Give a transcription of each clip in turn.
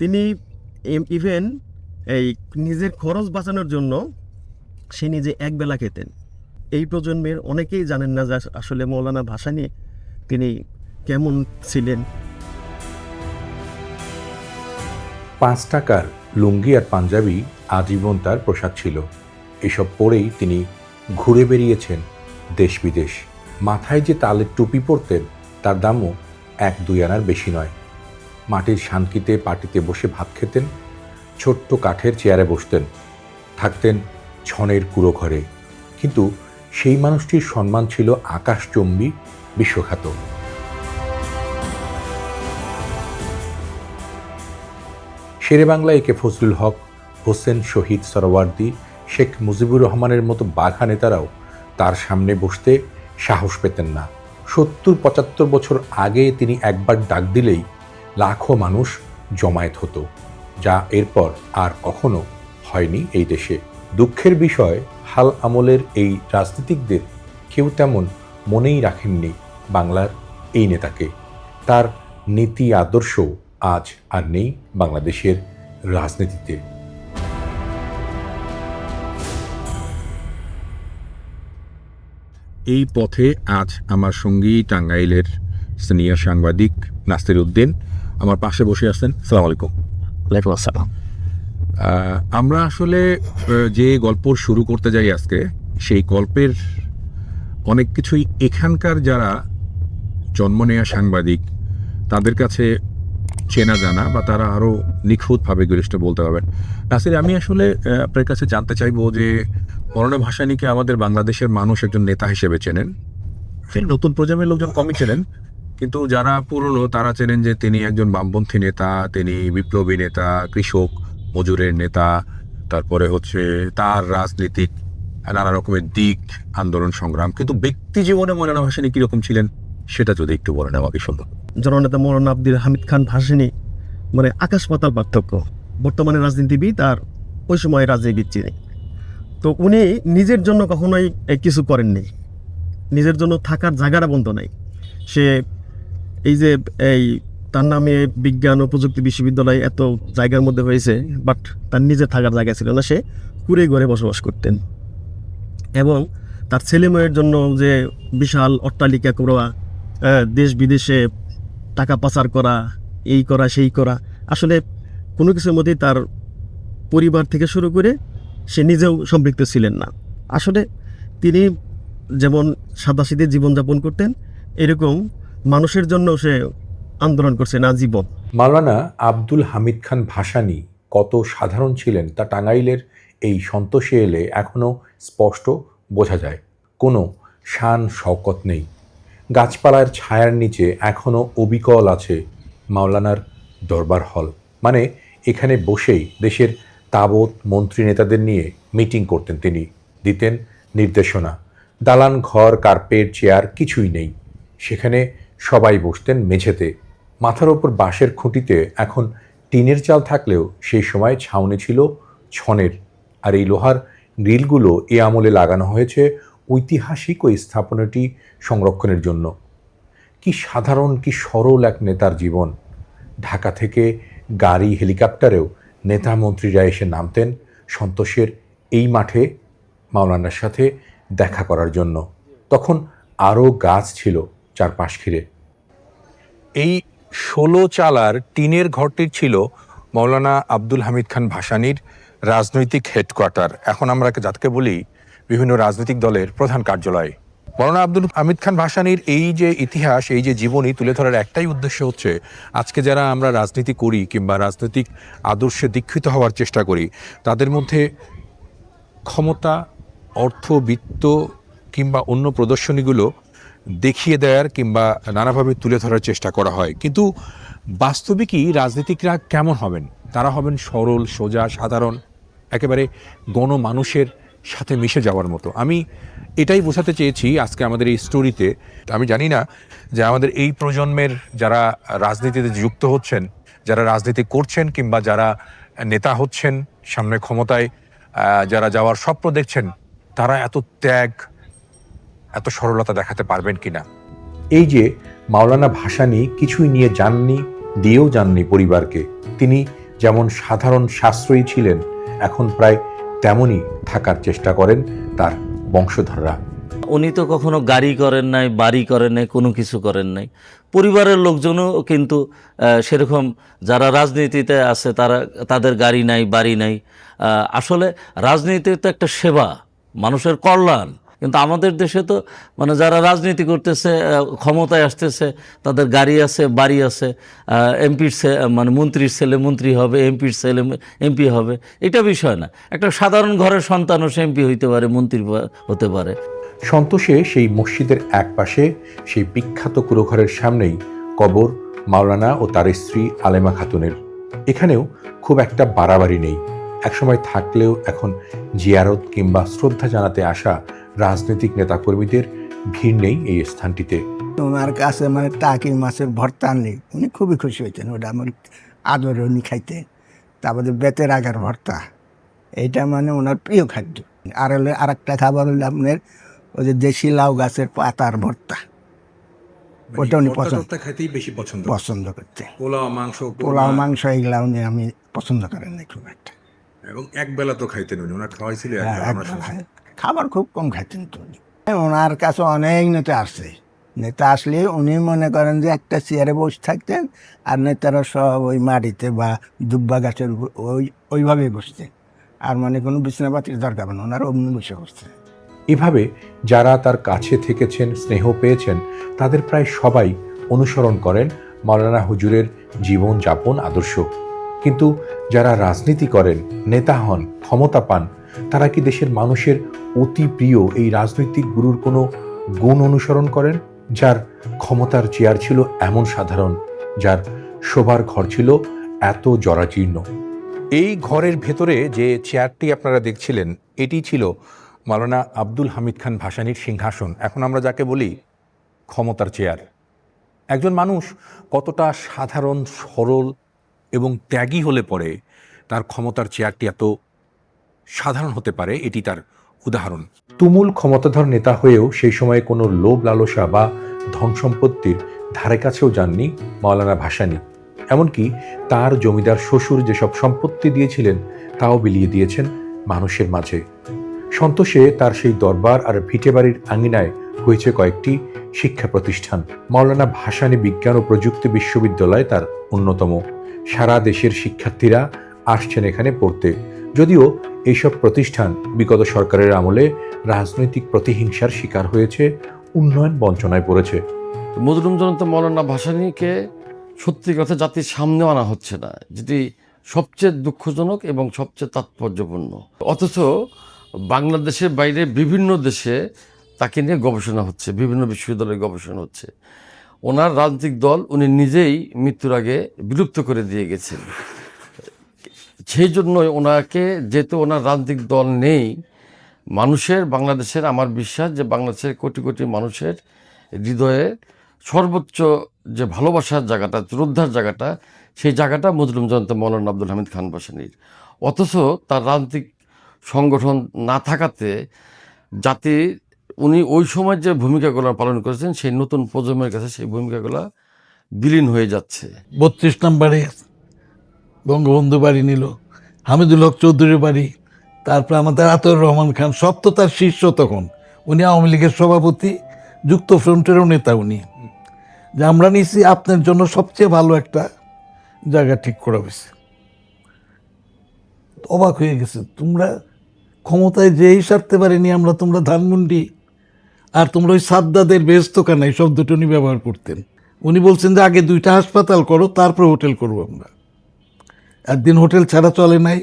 তিনি ইভেন এই নিজের খরচ বাঁচানোর জন্য সে নিজে একবেলা খেতেন। এই প্রজন্মের অনেকেই জানেন না যে আসলে মৌলানা ভাষা নিয়ে তিনি কেমন ছিলেন। পাঁচ টাকার লুঙ্গি আর পাঞ্জাবি আজীবন তার পোশাক ছিল। এসব পরেই তিনি ঘুরে বেরিয়েছেন দেশ বিদেশ মাথায় যে তালের টুপি পরতেন, তার দামও এক দুই আনার বেশি নয়। মাটির শান্তিতে পাটিতে বসে ভাত খেতেন, ছোট্ট কাঠের চেয়ারে বসতেন, থাকতেন ছনের কুড়ো ঘরে। কিন্তু সেই মানুষটির সম্মান ছিল আকাশচম্বী বিশ্বখ্যাত। শেরেবাংলা একে ফজলুল হক, হোসেন শহীদ সরওয়ার্দি, শেখ মুজিবুর রহমানের মতো বাঘা নেতারাও তার সামনে বসতে সাহস পেতেন না। সত্তর পঁচাত্তর বছর আগে তিনি একবার ডাক দিলেই লাখো মানুষ জমায়েত হতো, যা এরপর আর কখনো হয়নি এই দেশে। দুঃখের বিষয়, হাল আমলের এই রাজনীতিকদের কেউ তেমন মনেই রাখেননি বাংলার এই নেতাকে। তার নীতি আদর্শ আজ আর নেই বাংলাদেশের রাজনীতিতে। এই পথে আজ আমার সঙ্গী টাঙ্গাইলের সিনিয়র সাংবাদিক নাসির উদ্দিন আমার পাশে বসে আছেন। সালাম আলাইকুম। ওয়ালাইকুম আসসালাম। আমরা আসলে যে গল্প শুরু করতে যাই আজকে সেই গল্পের অনেক কিছুই এখানকার যারা জন্ম নেওয়া সাংবাদিক তাদের কাছে চেনা জানা বা তারা আরও নিখুঁতভাবে জিনিসটা বলতে পারবেন। নাসির আমি আসলে আপনার কাছে জানতে চাইব যে মরণা ভাসানীকে আমাদের বাংলাদেশের মানুষ একজন নেতা হিসেবে চেনেন। সেই নতুন প্রজন্মের লোকজন কমই চেনেন। কিন্তু যারা পুরনো, তারা চেনেন যে তিনি একজন বামপন্থী নেতা, তিনি বিপ্লবী নেতা, কৃষক মজুরের নেতা, তারপরে হচ্ছে তার রাজনীতিক নানা রকমের দিক, আন্দোলন সংগ্রাম। কিন্তু ব্যক্তি জীবনে মৌলানা ভাসানী কীরকম ছিলেন, সেটা যদি একটু বলেন আমাকে সুন্দর জননেতা মৌলানা আব্দুল হামিদ খান ভাসানী মানে আকাশ পাতাল পার্থক্য। বর্তমানে রাজনীতিবিদ আর ওই সময় রাজনীতিবিদ চিনি তো উনি নিজের জন্য কখনোই কিছু করেননি। নিজের জন্য থাকার জায়গাটা বন্ধ নাই। সে এই যে, এই তার নামে বিজ্ঞান ও প্রযুক্তি বিশ্ববিদ্যালয় এত জায়গার মধ্যে হয়েছে বাট তার নিজে থাকার জায়গা ছিল না, সে কুড়ে ঘরে বসবাস করতেন। এবং তার ছেলে মেয়ের জন্য যে বিশাল অট্টালিকা করা দেশ বিদেশে টাকা পাচার করা, এই করা, সেই করা, আসলে কোনো কিছুর মধ্যেই তার পরিবার থেকে শুরু করে সে নিজেও সম্পৃক্ত ছিলেন না। আসলে তিনি যেমন সাদাসিদে জীবনযাপন করতেন, এরকম মানুষের জন্য সে আন্দোলন করছেন আজীবন মাওলানা আব্দুল হামিদ খান ভাসানী কত সাধারণ ছিলেন তা টাঙ্গাইলের এই সন্তোষে এলে এখনও স্পষ্ট বোঝা যায়। কোনো শান শওকত নেই। গাছপালার ছায়ার নিচে এখনও অবিকল আছে মাওলানার দরবার হল। মানে এখানে বসেই দেশের তাবৎ মন্ত্রী নেতাদের নিয়ে মিটিং করতেন তিনি। দিতেন নির্দেশনা। দালান ঘর, কার্পেট, চেয়ার কিছুই নেই। সেখানে সবাই বসতেন মেঝেতে। মাথার ওপর বাঁশের খুঁটিতে এখন টিনের চাল থাকলেও সেই সময় ছাউনি ছিল ছনের। আর এই লোহার গ্রিলগুলো এ আমলে লাগানো হয়েছে ঐতিহাসিক ওই স্থাপনাটি সংরক্ষণের জন্য। কি সাধারণ, কি সরল এক নেতার জীবন। ঢাকা থেকে গাড়ি, হেলিকপ্টারেও নেতা মন্ত্রীরা এসে নামতেন সন্তোষের এই মাঠে মাওলানার সাথে দেখা করার জন্য। তখন আরও গাছ ছিল। চারপাশ ঘিরে। এই ষোলো চালার টিনের ঘরটির ছিল মৌলানা আব্দুল হামিদ খান ভাসানীর রাজনৈতিক হেডকোয়ার্টার। এখন আমরা যাকে বলি বিভিন্ন রাজনৈতিক দলের প্রধান কার্যালয়। মৌলানা আব্দুল হামিদ খান ভাসানীর এই যে ইতিহাস, এই যে জীবনী তুলে ধরার একটাই উদ্দেশ্য হচ্ছে আজকে যারা আমরা রাজনীতি করি কিংবা রাজনৈতিক আদর্শে দীক্ষিত হওয়ার চেষ্টা করি, তাদের মধ্যে ক্ষমতা, অর্থ, বিত্ত কিংবা অন্য প্রদর্শনীগুলো দেখিয়ে দেওয়ার কিংবা নানাভাবে তুলে ধরার চেষ্টা করা হয়। কিন্তু বাস্তবিকই রাজনীতিকরা কেমন হবেন? তারা হবেন সরল, সোজা, সাধারণ, একেবারে গণমানুষের সাথে মিশে যাওয়ার মতো। আমি এটাই বোঝাতে চেয়েছি আজকে আমাদের এই স্টোরিতে। আমি জানি না যে আমাদের এই প্রজন্মের যারা রাজনীতিতে যুক্ত হচ্ছেন, যারা রাজনীতি করছেন কিংবা যারা নেতা হচ্ছেন সামনে ক্ষমতায় যারা যাওয়ার স্বপ্ন দেখছেন, তারা এত ত্যাগ এত সরলতা দেখাতে পারবেন কিনা? এই যে মাওলানা ভাসানী কিছুই নিয়ে যাননি দিয়েও যাননি পরিবারকে। তিনি যেমন সাধারণ সাশ্রয়ী ছিলেন এখন প্রায় তেমনই থাকার চেষ্টা করেন তার বংশধররা। উনি তো কখনো গাড়ি করেন নাই বাড়ি করেন নাই কোনো কিছু করেন নাই। পরিবারের লোকজনও কিন্তু সেরকম যারা রাজনীতিতে আছে তারা তাদের গাড়ি নাই বাড়ি নাই। আসলে রাজনীতি তো একটা সেবা মানুষের কল্যাণ। কিন্তু আমাদের দেশে তো মানে যারা রাজনীতি করতেছে ক্ষমতায় আসতেছে, তাদের গাড়ি আছে, বাড়ি আছে এমপির মানে মন্ত্রীর ছেলে মন্ত্রী হবে, এমপির ছেলে এমপি হবে, এটা বিষয় না। একটা সাধারণ ঘরের সন্তানও সে এমপি হইতে পারে, মন্ত্রী হতে পারে। সন্তোষে সেই মসজিদের এক পাশে, সেই বিখ্যাত কুড়োঘরের সামনেই কবর মাওলানা ও তার স্ত্রী আলেমা খাতুনের। এখানেও খুব একটা বাড়াবাড়ি নেই। একসময় থাকলেও এখন জিয়ারত কিংবা শ্রদ্ধা জানাতে আসা রাজনৈতিক নেতাকর্মীদের ভিড় নেই এই স্থানটিতে। ওনার কাছে মানে টাকি মাছের ভর্তা আনলি উনি খুবই খুশি হইতেন ওটা আমার আদরে উনি খাইতে। তারপরে বেতের আগার ভর্তা এটা মানে ওনার প্রিয় খাদ্য। আর হলে আর একটা খাবার হলো আপনার ওই যে দেশি লাউ গাছের পাতার ভর্তা ওটা উনি পছন্দ খাইতেই বেশি পছন্দ পছন্দ করতে। পোলাও মাংস পোলাও মাংস এগুলা উনি আমি পছন্দ করেন না খুব একটা। এবং এক বেলা তো খাইতেন উনি ওনার খাওয়াইছিল হ্যাঁ। খাবার খুব কম খাইতেন তো। ওনার কাছে অনেক নেতা আসছে। নেতা আসলে উনি মনে করেন যে একটা চেয়ারে বসে থাকতেন আর নেতারা সব ওই মাটিতে বা দুব্বা গাছের উপর ওই, ওইভাবেই বসতেন। আর মানে কোনো বিছনাপাতির দরকার না ওনার অমনি বসে বসতেন। এভাবে যারা তার কাছে থেকেছেন, স্নেহ পেয়েছেন, তাদের প্রায় সবাই অনুসরণ করেন মাওলানা হুজুরের জীবনযাপন আদর্শ। কিন্তু যারা রাজনীতি করেন, নেতা হন, ক্ষমতা পান, তারা কি দেশের মানুষের অতি প্রিয় এই রাজনৈতিক গুরুর কোনো গুণ অনুসরণ করেন, যার ক্ষমতার চেয়ার ছিল এমন সাধারণ, যার শোবার ঘর ছিল এত জরাজীর্ণ। এই ঘরের ভেতরে যে চেয়ারটি আপনারা দেখছিলেন, এটি ছিল মাওলানা আব্দুল হামিদ খান ভাসানির সিংহাসন। এখন আমরা যাকে বলি ক্ষমতার চেয়ার। একজন মানুষ কতটা সাধারণ, সরল এবং ত্যাগী হলে পরে তার ক্ষমতার চেয়ারটি এত সাধারণ হতে পারে, এটি তার উদাহরণ। তুমুল ক্ষমতাধর নেতা হয়েও সেই সময়ে কোনো লোভ লালসা বা ধন সম্পত্তির ধারে কাছেও যাননি মাওলানা ভাসানী। এমনকি তার জমিদার শ্বশুর যেসব সম্পত্তি দিয়েছিলেন, তাও বিলিয়ে দিয়েছেন মানুষের মাঝে। সন্তোষে তার সেই দরবার আর ভিটে বাড়ির আঙিনায় হয়েছে কয়েকটি শিক্ষা প্রতিষ্ঠান। মাওলানা ভাসানী বিজ্ঞান ও প্রযুক্তি বিশ্ববিদ্যালয় তার অন্যতম। সারা দেশের শিক্ষার্থীরা আসছেন এখানে পড়তে। যদিও এইসব প্রতিষ্ঠান বিগত সরকারের আমলে রাজনৈতিক প্রতিহিংসার শিকার হয়েছে, উন্নয়ন বঞ্চনায় পড়েছে। মজলুম জনতা মৌলানা ভাসানীকে সত্যি কথা জাতির সামনে আনা হচ্ছে না, যেটি সবচেয়ে দুঃখজনক এবং সবচেয়ে তাৎপর্যপূর্ণ। অথচ বাংলাদেশের বাইরে বিভিন্ন দেশে তাকে নিয়ে গবেষণা হচ্ছে, বিভিন্ন বিশ্ববিদ্যালয়ে গবেষণা হচ্ছে। ওনার রাজনৈতিক দল উনি নিজেই মৃত্যুর আগে বিলুপ্ত করে দিয়ে গেছেন। সেই জন্যই ওনাকে, যেহেতু ওনার রাজনৈতিক দল নেই, মানুষের, বাংলাদেশের, আমার বিশ্বাস যে বাংলাদেশের কোটি কোটি মানুষের হৃদয়ে সর্বোচ্চ যে ভালোবাসার জায়গাটা, শ্রদ্ধার জায়গাটা, সেই জায়গাটা মজলুম জয়ন্ত মৌলানা আব্দুল হামিদ খান বাসানির। অথচ তার রাজনৈতিক সংগঠন না থাকাতে জাতি, উনি ওই সময় যে ভূমিকাগুলো পালন করেছেন, সেই নতুন প্রজন্মের কাছে সেই ভূমিকাগুলো বিলীন হয়ে যাচ্ছে। বত্রিশ নম্বরে বঙ্গবন্ধু বাড়ি নিল, হামিদুল হক চৌধুরীর বাড়ি, তারপর আমাদের আতর রহমান খান, সব তো তার শীর্ষ তখন। উনি আওয়ামী লীগের সভাপতি যুক্ত ফ্রন্টেরও নেতা উনি। যে আমরা নিছি, আপনার জন্য সবচেয়ে ভালো একটা জায়গা ঠিক করা হয়েছে। অবাক হয়ে গেছে, তোমরা ক্ষমতায় যেই সারতে পারিনি আমরা তোমরা ধানমন্ডি, আর তোমরা ওই সাদ্দাদের বেস্তকানা এই শব্দটা উনি ব্যবহার করতেন। উনি বলছেন যে, আগে দুইটা হাসপাতাল করো, তারপর হোটেল করব আমরা। একদিন হোটেল ছাড়া চলে নাই।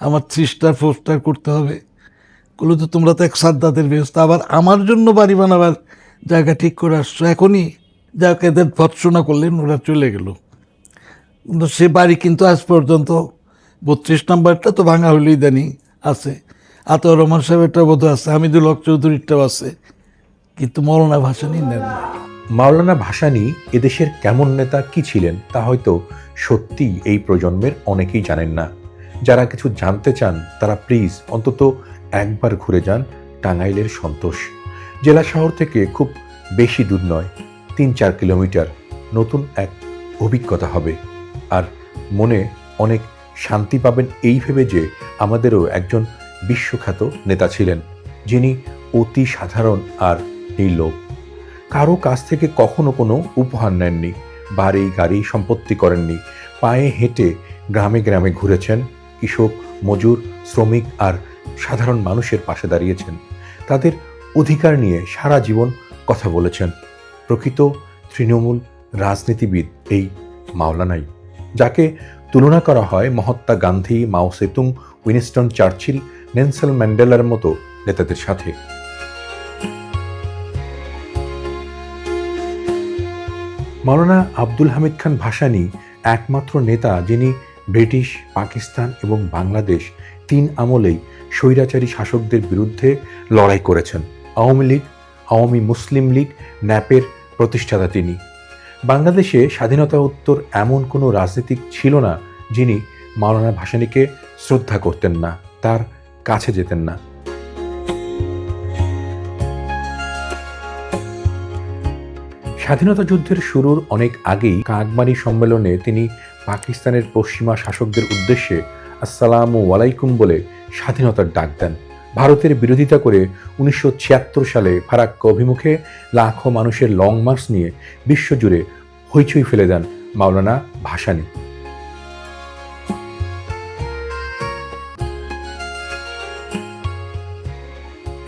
আমার থ্রি স্টার ফোর স্টার করতে হবে। বলো তো তোমরা তো এক সাদ্দাদের ব্যবস্থা আবার আমার জন্য বাড়ি বানাবার জায়গা ঠিক করে আসছো। এখনই যাকে, এদের ভৎসনা করলেন, ওরা চলে গেল। কিন্তু সে বাড়ি কিন্তু আজ পর্যন্ত বত্রিশ নাম্বারটা তো ভাঙা হলেই জানি আছে। আতর রহমান সাহেবেরটা বোধ আছে, হামিদুল হক চৌধুরীরটাও আছে। কিন্তু মরণা ভাসানি নেন না। মাওলানা ভাসানি এদেশের কেমন নেতা কি ছিলেন তা হয়তো সত্যি এই প্রজন্মের অনেকেই জানেন না। যারা কিছু জানতে চান, তারা প্লিজ অন্তত একবার ঘুরে যান টাঙ্গাইলের সন্তোষ। জেলা শহর থেকে খুব বেশি দূর নয় তিন চার কিলোমিটার। নতুন এক অভিজ্ঞতা হবে। আর মনে অনেক শান্তি পাবেন এই ভেবে যে আমাদেরও একজন বিশ্বখ্যাত নেতা ছিলেন, যিনি অতি সাধারণ আর নির্লোভ। কারও কাছ থেকে কখনো কোনো উপহার নেননি, বাড়ি গাড়ি সম্পত্তি করেননি, পায়ে হেঁটে গ্রামে গ্রামে ঘুরেছেন, কৃষক, মজুর, শ্রমিক আর সাধারণ মানুষের পাশে দাঁড়িয়েছেন। তাদের অধিকার নিয়ে সারা জীবন কথা বলেছেন। প্রকৃত তৃণমূল রাজনীতিবিদ এই মাওলানাই, যাকে তুলনা করা হয় মহাত্মা গান্ধী, মাও সেতুং, উইনস্টন চার্চিল, নেলসন ম্যান্ডেলার মতো নেতাদের সাথে। মাওলানা আব্দুল হামিদ খান ভাসানী একমাত্র নেতা যিনি ব্রিটিশ, পাকিস্তান এবং বাংলাদেশ তিন আমলেই স্বৈরাচারী শাসকদের বিরুদ্ধে লড়াই করেছেন। আওয়ামী লীগ, আওয়ামী মুসলিম লীগ, ন্যাপের প্রতিষ্ঠাতা তিনি। বাংলাদেশে স্বাধীনতা উত্তর এমন কোনো রাজনীতিক ছিল না যিনি মাওলানা ভাসানিকে শ্রদ্ধা করতেন না, তার কাছে যেতেন না। স্বাধীনতা যুদ্ধের শুরুর অনেক আগেই কাকমারি সম্মেলনে তিনি পাকিস্তানের পশ্চিমা শাসকদের উদ্দেশ্যে আসসালামু আলাইকুম বলে স্বাধীনতার ডাক দেন। ভারতের বিরোধিতা করে উনিশশো সালে ফারাক্কা অভিমুখে লাখো মানুষের লং মার্চ নিয়ে বিশ্বজুড়ে হইচই ফেলে দেন মাওলানা ভাসানী।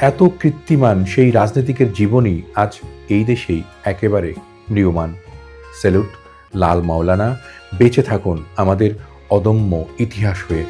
এত কৃত্তিমান সেই রাজনীতিকের জীবনই আজ এই দেশেই একেবারে ম্রিয়মান সেলুট লাল মাওলানা বেঁচে থাকুন আমাদের অদম্য ইতিহাস হয়ে।